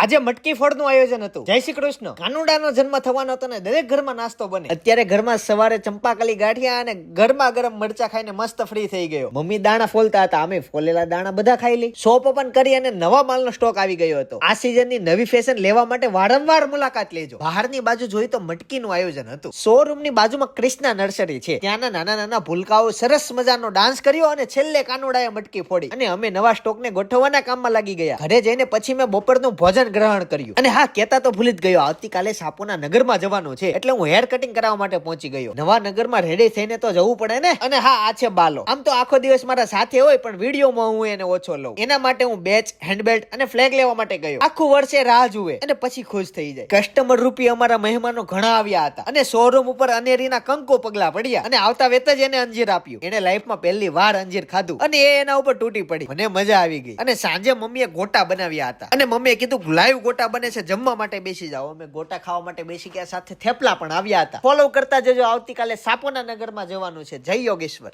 આજે મટકી ફળનું આયોજન હતું. જય શ્રી કૃષ્ણ. કાનુડાનો જન્મ થવાનો હતો ને દરેક ઘરમાં નાસ્તો બને. અત્યારે ઘરમાં સવારે ચંપાકલી ગાંઠિયા અને ગરમા ગરમ મરચા ખાઈને મસ્ત ફ્રી થઈ ગયો. મમ્મી દાણા ફોલતા હતા અમે ફોલેલા દાણા બધા ખાઈ લઈ. શોપ ઓપન કરી અને નવા માલનો સ્ટોક આવી ગયો હતો. આ સિઝનની નવી ફેશન લેવા માટે વારંવાર મુલાકાત લેજો. બહારની બાજુ જોઈ તો મટકીનું આયોજન હતું. શોરૂમની બાજુમાં ક્રિષ્ના નર્સરી છે. ત્યાંના નાના નાના ભૂલકાઓ સરસ મજાનો ડાન્સ કર્યો અને છેલ્લે કાનુડાએ મટકી ફોડી. અને અમે નવા સ્ટોકને ગોઠવવાના કામમાં લાગી ગયા. ઘરે જઈને પછી મેં બપોરનું ભોજન ગ્રહણ કર્યું. અને હા કેતા તો ભૂલી જ ગયો, આવતીકાલે સાપુના નગરમાં જવાનું છે, એટલે હું હેર કટિંગ કરાવવા માટે પહોંચી ગયો. નવા નગરમાં રેડી થઈને તો જવું પડે ને? અને હા, આ છે બાલો. આમ તો આખો દિવસ મારા સાથે હોય, પણ વિડીયોમાં હું એને ઓછો લઉં. એના માટે હું બેચ, હેન્ડબેલ્ટ અને ફ્લેગ લેવા માટે ગયો. આખું વર્ષે રાહ જુએ અને પછી ખુશ થઈ જાય. કસ્ટમર રૂપી અમારા મહેમાનો ઘણા આવ્યા હતા અને શોરૂમ ઉપર અનેરીના કંકો પગલા પડ્યા અને આવતા વેત જ એને અંજીર આપ્યું. એને લાઈફમાં પહેલી વાર અંજીર ખાધું અને એ એના ઉપર તૂટી પડી. મને મજા આવી ગઈ. અને સાંજે મમ્મીએ ગોટા બનાવ્યા હતા. અને મમ્મીએ કીધું લાઈવ ગોટા બને છે, જમવા માટે બેસી જાઓ. અમે ગોટા ખાવા માટે બેસી ગયા, સાથે થેપલા પણ આવ્યા હતા. ફોલો કરતા જજો, આવતીકાલે સાપોના નગરમાં જવાનું છે. જય યોગેશ્વર.